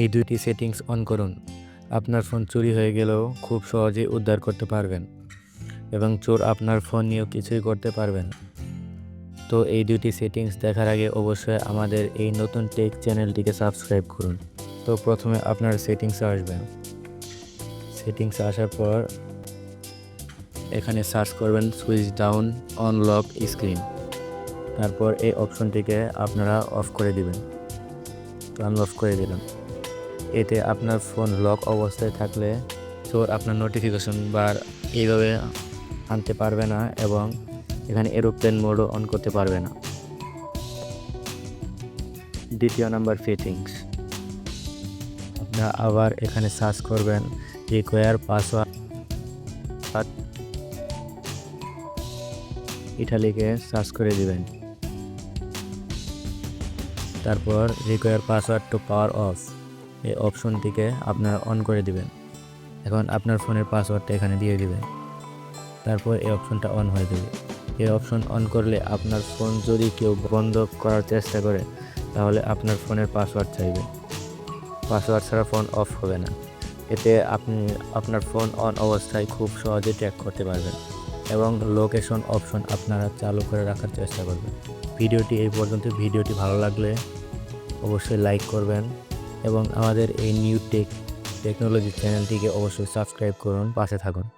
এই দুইটি settings on করুন। আপনার ফোন চুরি হয়ে গেলেও খুব সহজেই উদ্ধার করতে পারবেন এবং চোর আপনার ফোন নিয়েও কিছুই করতে পারবেন। তো এই দুইটি সেটিংস দেখার আগে অবশ্যই আমাদের এই নতুন টেক চ্যানেলটিকে সাবস্ক্রাইব করুন। তো প্রথমে আপনার সেটিংসে আসবেন। সেটিংস আসার পর এখানে সার্চ করবেন switch down on lock screen. তারপর এই অপশনটিকে আপনারা অফ করে দিবেন। তো অফ করে দিলাম। এতে আপনার ফোন লক অবস্থায় থাকলে চোর আপনার নোটিফিকেশন বার এইভাবে আনতে পারবে না এবং এখানে এরোপ্লেন মোডও অন করতে পারবে না। দ্বিতীয় নাম্বার ফিটিংস আপনারা আবার এখানে সার্চ করবেন রিকোয়ার পাসওয়ার্ড এটা লিখে সার্চ করে দিবেন। তারপর require password to power off এই অপশনটিকে আপনারা অন করে দিবেন। এখন আপনার ফোনের পাসওয়ার্ডটা এখানে দিয়ে দিবেন। তারপর এই অপশনটা অন হয়ে যাবে। এই অপশন অন করলে আপনার ফোন যদি কেউ বন্ধ করার চেষ্টা করে, তাহলে আপনার ফোনের পাসওয়ার্ড চাইবে পাসওয়ার্ড ছাড়া ফোন অফ হবে না। এতে আপনি, আপনার ফোন অন অবস্থায় খুব সহজে ট্র্যাক করতে পারবেন এবং লোকেশন অপশন আপনারা চালু করে রাখার চেষ্টা করবেন। ভিডিওটি এই পর্যন্ত। ভিডিওটি ভালো লাগলে অবশ্যই লাইক করবেন। এবং আমাদের এই নিউ টেক টেকনোলজি চ্যানেলটিকে অবশ্যই সাবস্ক্রাইব করুন পাশে থাকুন।